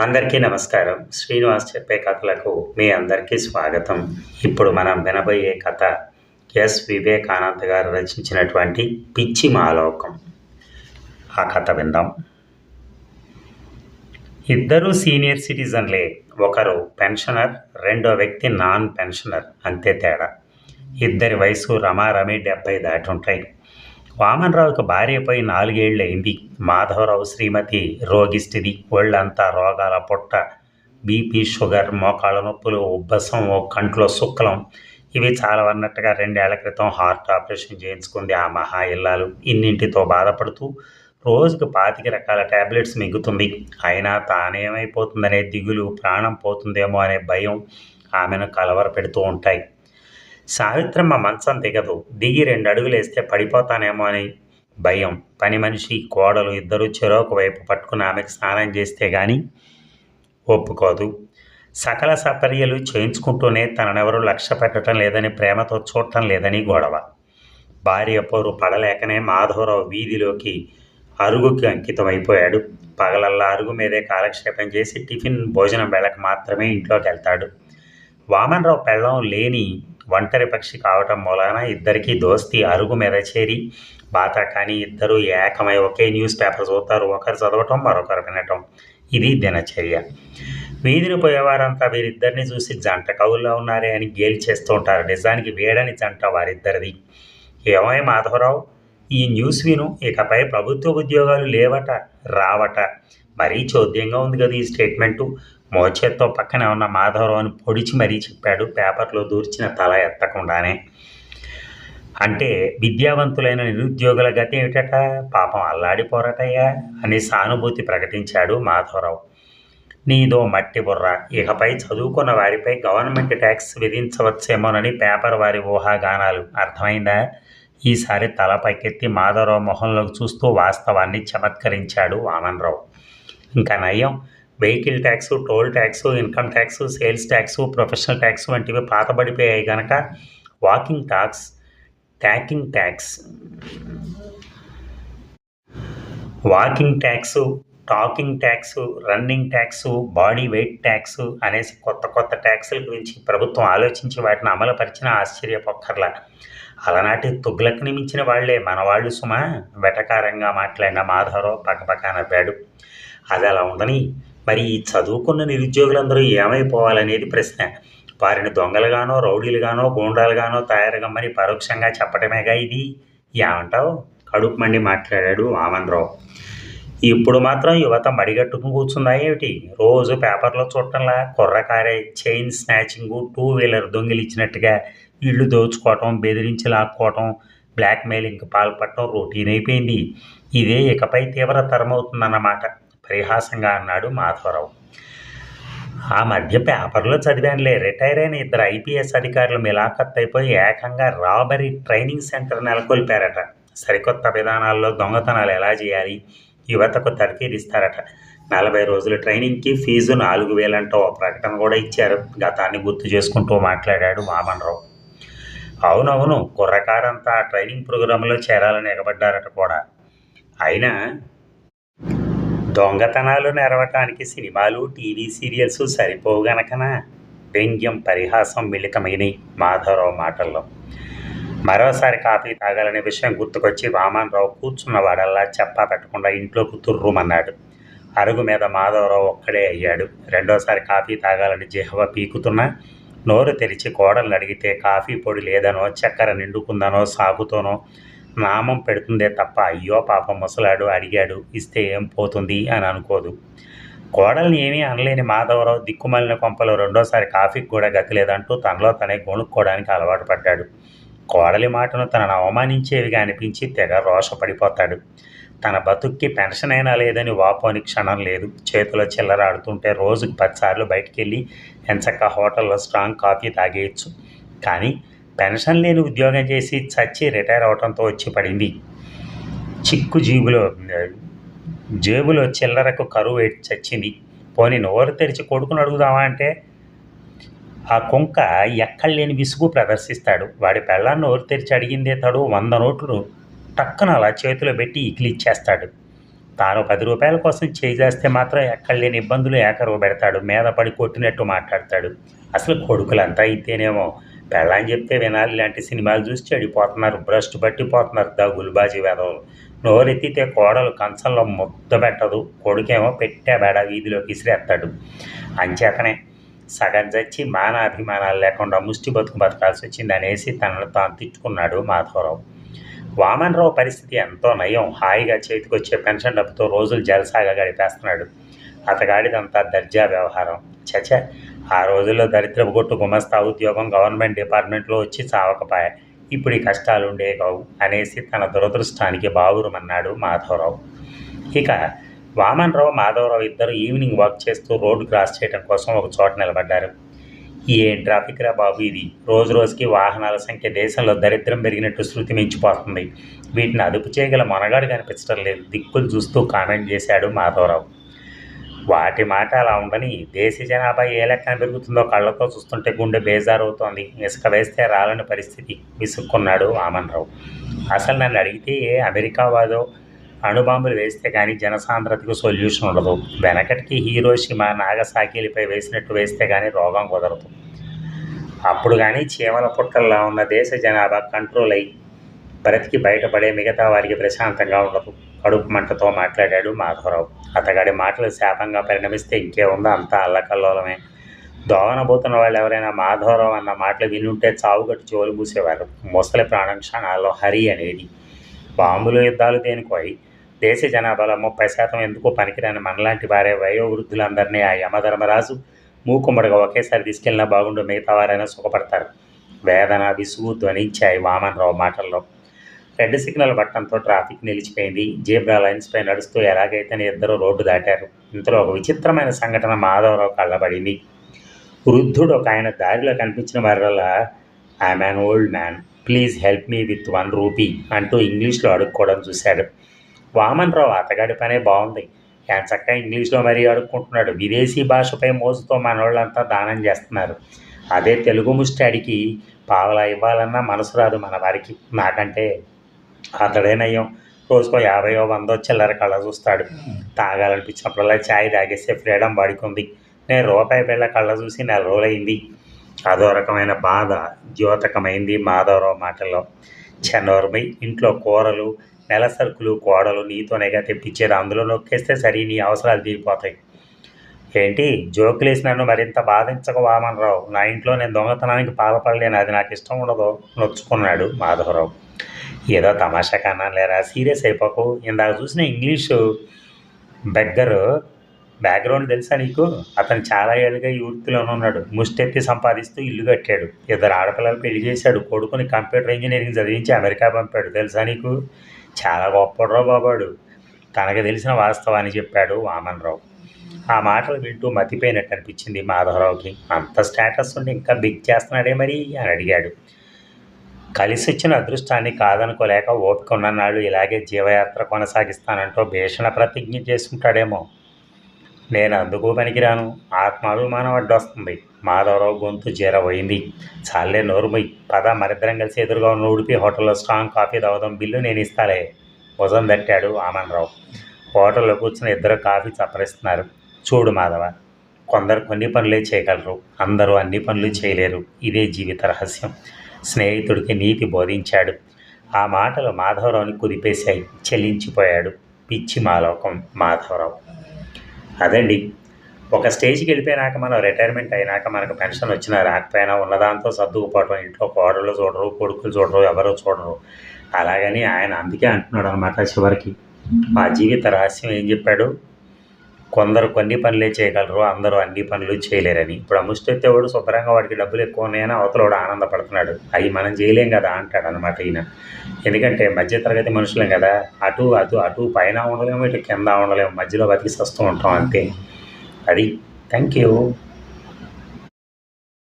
అందరికీ నమస్కారం. శ్రీనివాస్ చెప్పే కథలకు మీ అందరికీ స్వాగతం. ఇప్పుడు మనం వినబోయే కథ ఎస్. వివేకానంద్ గారు రచించినటువంటి పిచ్చి మాలోకం. ఆ కథ విందాం. ఇద్దరు సీనియర్ సిటిజన్లే ఒకరు పెన్షనర్ రెండో వ్యక్తి నాన్ పెన్షనర్ అంతే తేడా. ఇద్దరి వయసు రమారమి డెబ్బై దాటి ఉంటాయి. వామన్రావుకి భార్యపై నాలుగేళ్ళు అయింది మాధవరావు శ్రీమతి రోగిష్టిది. ఒళ్ళంతా రోగాల పుట్ట బీపీ షుగర్ మోకాళ్ళ నొప్పులు ఉబ్బసం ఓ కంట్లో శుక్లం ఇవి చాలా అన్నట్టుగా రెండేళ్ళ క్రితం హార్ట్ ఆపరేషన్ చేయించుకుంది ఆ మహా ఇల్లాలు. ఇన్నింటితో బాధపడుతూ రోజుకు పాతిక రకాల ట్యాబ్లెట్స్ మింగుతుంది. అయినా తానేమైపోతుందనే దిగులు ప్రాణం పోతుందేమో అనే భయం ఆమెను కలవర పెడుతూ ఉంటాయి. సావిత్రమ్మ మంచం దిగదు. దిగి రెండు అడుగులేస్తే పడిపోతానేమో అని భయం. పని మనిషి కోడలు ఇద్దరు చెరోక వైపు పట్టుకుని ఆమెకు స్నానం చేస్తే గాని ఒప్పుకోదు. సకల సపర్యలు చేయించుకుంటూనే తననెవరూ లక్ష్య పెట్టడం లేదని ప్రేమతో చూడటం లేదని గొడవ. భార్య పోరు పడలేకనే మాధవరావు వీధిలోకి అరుగుకి అంకితమైపోయాడు. పగలల్లా అరుగు మీదే కాలక్షేపం చేసి టిఫిన్ భోజనం వేళకు మాత్రమే ఇంట్లోకి వెళ్తాడు వామన్రావు పెళ్ళం లేని ఒంటరి పక్షి కావటం మూలాన ఇద్దరికీ దోస్తి అరుగు మీద చేరి బాత కానీ ఇద్దరు ఏకమై ఒకే న్యూస్ పేపర్ చదువుతారు. ఒకరు చదవటం మరొకరు వినటం. ఇది దినచర్య. వీధిని పోయేవారంతా వీరిద్దరిని చూసి జంట కవుల్లో ఉన్నారే అని గేలి చేస్తూ ఉంటారు. నిజానికి వేడని జంట వారిద్దరిది. ఏమై మాధవరావు ఈ న్యూస్ విను. ఇకపై ప్రభుత్వ ఉద్యోగాలు లేవట రావట. మరీ చోద్యంగా ఉంది కదా ఈ స్టేట్మెంటు. మోచేత్తో పక్కనే ఉన్న మాధవరావుని పొడిచి మరీ చెప్పాడు పేపర్లో దూర్చిన తల ఎత్తకుండానే. అంటే విద్యావంతులైన నిరుద్యోగుల గతి ఏమిటట? పాపం అల్లాడిపోరటయ్యా అని సానుభూతి ప్రకటించాడు మాధవరావు. నీదో మట్టి బుర్ర. ఇకపై చదువుకున్న వారిపై గవర్నమెంట్ ట్యాక్స్ విధించవచ్చేమోనని పేపర్ వారి ఊహాగానాలు. అర్థమైందా? ఈసారి తల పైకెత్తి మాధవరావు మొహంలోకి చూస్తూ వాస్తవాన్ని చమత్కరించాడు వామన్రావు. ఇంకా నయం. Vehicle tax toll tax income tax sales tax professional tax వంటివి పాతబడిపోయాయి కనుక walking tax talking tax walking tax talking tax running tax body weight tax అనేసి కొత్త కొత్త ట్యాక్సుల గురించి ప్రభుత్వం ఆలోచించి వాటిని అమలుపరిచిన ఆశ్చర్యపొక్కర్లా. అలనాటి తుగ్లకు నిమించిన వాళ్ళే మనవాళ్ళు సుమ. వెటకారంగా మాట్లాడిన మాధవరావు పక్కపక్క నవ్వాడు. అది అలా ఉందని. మరి ఈ చదువుకున్న నిరుద్యోగులందరూ ఏమైపోవాలనేది ప్రశ్న. వారిని దొంగలుగానో రౌడీలుగానో గూండాలుగానో తయారుగమ్మని పరోక్షంగా చెప్పటమేగా ఇది? ఏమంటావు? కడుపు మండి మాట్లాడాడు ఆమంద్రావు. ఇప్పుడు మాత్రం యువత మడిగట్టుకుని కూర్చుందా ఏమిటి? రోజు పేపర్లో చూడటంలా కుర్రకారే చైన్ స్నాచింగు టూ వీలర్ దొంగిలిచ్చినట్టుగా ఇళ్ళు దోచుకోవటం బెదిరించి లాక్కోవటం బ్లాక్మెయిలింగ్కి పాల్పడటం రొటీన్ అయిపోయింది. ఇదే ఇకపై తీవ్రతరమవుతుందన్నమాట. పరిహాసంగా అన్నాడు మాధవరావు. ఆ మధ్య పేపర్లో చదివానులే రిటైర్ అయిన ఇద్దరు ఐపీఎస్ అధికారులు మిలాఖత్ అయిపోయి ఏకంగా రాబరీ ట్రైనింగ్ సెంటర్ నెలకొల్పారట. సరికొత్త విధానాల్లో దొంగతనాలు ఎలా చేయాలి? యువతకు తర్ఫీదిస్తారట నలభై రోజుల ట్రైనింగ్కి ఫీజు నాలుగు వేలంటూ ఓ ప్రకటన కూడా ఇచ్చారు. గతాన్ని గుర్తు చేసుకుంటూ మాట్లాడాడు వామన్రావు. అవునవును కుర్రకారంతా ట్రైనింగ్ ప్రోగ్రాంలో చేరాలని ఎగబడ్డారట కూడా. అయినా దొంగతనాలు నెరవటానికి సినిమాలు టీవీ సీరియల్స్ సరిపోవు గనకనా? వ్యంగ్యం పరిహాసం మిళితమైనవి మాధవరావు మాటల్లో. మరోసారి కాఫీ తాగాలనే విషయం గుర్తుకొచ్చి వామన్రావు కూర్చున్నవాడల్లా చెప్పా పెట్టకుండా ఇంట్లోకి తుర్రుమన్నాడు అరుగు మీద మాధవరావు ఒక్కడే అయ్యాడు. రెండోసారి కాఫీ తాగాలని జిహవ పీకుతున్నా నోరు తెరిచి కోడలను అడిగితే కాఫీ పొడి లేదనో చక్కెర నిండుకుందనో సాగుతోనో నామం పెడుతుందే తప్ప అయ్యో పాపం ముసలాడు అడిగాడు ఇస్తే ఏం పోతుంది అని అనుకోదు. కోడల్ని ఏమీ అనలేని మాధవరావు దిక్కుమాలిన కొంపలో రెండోసారి కాఫీకి కూడా గతి లేదంటూ తనలో తనే గొణుక్కోవడానికి అలవాటు పడ్డాడు. కోడలి మాటను తనను అవమానించేవిగా అనిపించి తెగ రోషపడిపోతాడు. తన బతుక్కి పెన్షన్ అయినా లేదని వాపోని క్షణం లేదు. చేతిలో చిల్లర ఆడుతుంటే పదిసార్లు బయటికి వెళ్ళి ఎంచక్క హోటల్లో స్ట్రాంగ్ కాఫీ తాగేయచ్చు. కానీ పెన్షన్ లేని ఉద్యోగం చేసి చచ్చి రిటైర్ అవడంతో వచ్చి పడింది. చిక్కు జీబులో జేబులో చిల్లరకు కరువు చచ్చింది. పోనీ నోరు తెరిచి కొడుకుని అడుగుదామా అంటే ఆ కుంక ఎక్కడలేని విసుగు ప్రదర్శిస్తాడు. వాడి పెళ్ళాన్ని నోరు తెరిచి అడిగిందే తడు వంద నోట్లు టక్కున అలా చేతిలో పెట్టి ఇకిలిచ్చేస్తాడు తాను పది రూపాయల కోసం చేసేస్తే మాత్రం ఎక్కడ లేని ఇబ్బందులు ఏకరువు పెడతాడు. మీద పడి కొట్టినట్టు మాట్లాడతాడు. అసలు కొడుకులంతా ఇంతేనేమో పెళ్ళని చెప్తే వినాలి ఇలాంటి సినిమాలు చూసి చెడిపోతున్నారు భ్రష్టు పట్టిపోతున్నారు దగులుబాజీ వేదవులు నోరెత్తితే కోడలు కంచంలో ముద్ద పెట్టదు కొడుకేమో పెట్టే బేడ వీధిలోకి విసిరేస్తాడు అంచేతనే సగం చచ్చి మానాభిమానాలు లేకుండా ముష్టి బతుకు బతకాల్సి వచ్చింది అనేసి తనను తాను తిట్టుకున్నాడు మాధవరావు. వామన్రావు పరిస్థితి ఎంతో నయం హాయిగా చేతికొచ్చే పెన్షన్ డబ్బుతో రోజులు జలసాగా గడిపేస్తున్నాడు. అతగాడిదంతా దర్జా వ్యవహారం. చచ ఆ రోజుల్లో దరిద్రపు కొట్టు గుమస్తా ఉద్యోగం గవర్నమెంట్ డిపార్ట్మెంట్లో వచ్చి చావకపాయ. ఇప్పుడు ఈ కష్టాలు ఉండే కావు అనేసి తన దురదృష్టానికి బావురమన్నాడు మాధవరావు. ఇక వామన్రావు మాధవరావు ఇద్దరు ఈవినింగ్ వాక్ చేస్తూ రోడ్డు క్రాస్ చేయడం కోసం ఒక చోట నిలబడ్డారు. ఏం ట్రాఫిక్ రా బాబు ఇది? రోజు రోజుకి వాహనాల సంఖ్య దేశంలో దరిద్రం పెరిగినట్టు శృతి మించిపోతుంది. వీటిని అదుపు చేయగల మొనగాడు కనిపించడం లేదు. దిక్కులు చూస్తూ కామెంట్ చేశాడు మాధవరావు. వాటి మాట అలా ఉండని దేశ జనాభా ఏ లెక్కన పెరుగుతుందో కళ్ళతో చూస్తుంటే గుండె బేజారవుతోంది. ఇసుక వేస్తే రాలని పరిస్థితి విసుక్కున్నాడు వామన్రావు అసలు నన్ను అడిగితే ఏ అమెరికా వాదో అణుబాంబులు వేస్తే కానీ జనసాంద్రతకు సొల్యూషన్ ఉండదు. వెనకటికి హీరోషిమా నాగసాకిలపై వేసినట్టు వేస్తే కానీ రోగం కుదరదు. అప్పుడు కానీ చీమల పుట్టల్లో ఉన్న దేశ జనాభా కంట్రోల్ అయ్యి బ్రతికి బయటపడే మిగతా వారికి ప్రశాంతంగా ఉండదు. కడుపు మంటతో మాట్లాడాడు మాధవరావు. అతగాడి మాటలు శాపంగా పరిణమిస్తే ఇంకే ఉందో అంతా అల్లకల్లోలమే. దోవనబోతున్న వాళ్ళు ఎవరైనా మాధవరావు అన్న మాటలు వినుంటే చావుగట్టు చెవులు పూసేవారు ముసలి ప్రాణం క్షణాల్లో హరి అనేది. బాంబులు యుద్ధాలు దేనికోయి? దేశ జనాభాలో ముప్పై శాతం ఎందుకు పనికిరాని మనలాంటి వారే వయోవృద్ధులందరినీ ఆ యమధర్మరాజు మూకుమ్మడిగా ఒకేసారి తీసుకెళ్ళినా బాగుండు మిగతా వారైనా సుఖపడతారు. వేదన విసుగు ధ్వనించాయి వామన్రావు మాటల్లో. రెడ్ సిగ్నల్ బట్టంతో ట్రాఫిక్ నిలిచిపోయింది. జీబ్రా లైన్స్ పై నడుస్తూ ఎలాగైతే ఇద్దరు రోడ్డు దాటారు. ఇంతలో ఒక విచిత్రమైన సంఘటన మాధవరావు కళ్ళబడింది. వృద్ధుడు ఒక ఆయన దారిలో కనిపించిన వారిలా I'm an old man please help me with one rupee అంటూ ఇంగ్లీష్లో అడుక్కోవడం చూశాడు. వామన్ రావు అతగాడి పనే బాగుంది. ఆయన చక్కగా ఇంగ్లీష్లో మరీ అడుక్కుంటున్నాడు. విదేశీ భాషపై మోజుతో మనోళ్ళంతా దానం చేస్తున్నారు. అదే తెలుగు ముష్టాడికి పావలా ఇవ్వాలన్నా మనసు రాదు మన వారికి. నాకంటే అతడేనయ్యం రోజుకో యాభైయో వందో చిల్లర కళ్ళ చూస్తాడు. తాగాలనిపించినప్పుడల్లా ఛాయ్ తాగేస్తే ఫ్రీడమ్ పడుకుంది నేను రూపాయి పిల్ల కళ్ళ చూసి నెల రోజులైంది. అదో రకమైన బాధ ద్యోతకమైంది మాధవరావు మాటల్లో. చెన్నోరమై ఇంట్లో కూరలు నెల సరుకులు కోడలు నీతోనేగా తెప్పించేది అందులో నొక్కేస్తే సరి నీ అవసరాలు తీరిపోతాయి. ఏంటి? జోకులేసి నన్ను మరింత బాధించక వామనరావు నా ఇంట్లో నేను దొంగతనానికి పాల్పడలేను. అది నాకు ఇష్టం ఉండదు. నొచ్చుకున్నాడు మాధవరావు. ఏదో తమాషా కన్నా లేరా సీరియస్ అయిపోకు ఇందాక చూసిన ఇంగ్లీషు బెగ్గరు బ్యాక్గ్రౌండ్ తెలుసా నీకు? అతను చాలా ఏళ్ళుగా యూత్లోనే ఉన్నాడు. ముష్టెత్తి సంపాదిస్తూ ఇల్లు కట్టాడు. ఇద్దరు ఆడపిల్లలు పెళ్ళి చేశాడు. కొడుకుని కంప్యూటర్ ఇంజనీరింగ్ చదివించి అమెరికా పంపాడు. తెలుసా నీకు? చాలా గొప్పడ్రో బాబాడు. తనకు తెలిసిన వాస్తవాన్ని చెప్పాడు వామన్రావు. ఆ మాటలు వింటూ మతిపోయినట్టు అనిపించింది మాధవరావుకి. అంత స్టేటస్ ఉండి ఇంకా బిగ్ చేస్తున్నాడే మరి అని అడిగాడు. కలిసి వచ్చిన అదృష్టాన్ని కాదనుకోలేక ఓపిక ఉన్ననాడు ఇలాగే జీవయాత్ర కొనసాగిస్తానంటూ భీషణ ప్రతిజ్ఞ చేసుకుంటాడేమో నేను అందుకు పనికిరాను. ఆత్మాభిమానం అడ్డొస్తుంది. మాధవరావు గొంతు జీరపోయింది చాలే నోరుమొయ్యి పద మరిద్దరం కలిసి ఎదురుగా ఉన్న ఉడిపి హోటల్లో స్ట్రాంగ్ కాఫీ తాగుదాం. బిల్లు నేను ఇస్తాలే. భుజం తట్టాడు ఆమన్రావు. హోటల్లో కూర్చుని ఇద్దరు కాఫీ చప్పరిస్తున్నారు. చూడు మాధవ కొందరు కొన్ని పనులే చేయగలరు. అందరూ అన్ని పనులు చేయలేరు. ఇదే జీవిత రహస్యం. స్నేహితుడికి నీతి బోధించాడు. ఆ మాటలు మాధవరావుని కుదిపేశాయి. చెల్లించిపోయాడు పిచ్చి మాలోకం మాధవరావు. అదండి. ఒక స్టేజ్కి వెళ్ళిపోయినాక మనం రిటైర్మెంట్ అయినాక మనకు పెన్షన్ వచ్చినా రాకపోయినా ఉన్నదాంతో సర్దుకుపోవడం ఇంట్లో కోడళ్ళు చూడరు కొడుకులు చూడరు ఎవరు చూడరు. అలాగని ఆయన అందుకే అంటున్నాడు అనమాట చివరికి. మా జీవిత రహస్యం ఏం చెప్పాడు? కొందరు కొన్ని పనులే చేయగలరు అందరూ అన్ని పనులు చేయలేరని. ఇప్పుడు అముష్టెత్తేవాడు శుభ్రంగా వాడికి డబ్బులు ఎక్కువ ఉన్నాయని అవతలవాడు ఆనందపడుతున్నాడు. అవి మనం చేయలేం కదా అంటాడు అనమాట ఈయన. ఎందుకంటే మధ్యతరగతి మనుషులం కదా. అటు అటు అటు పైన ఉండలేము ఇటు కింద ఉండలేము మధ్యలో బతికి వస్తూ ఉంటాం అంతే. అది. Thank you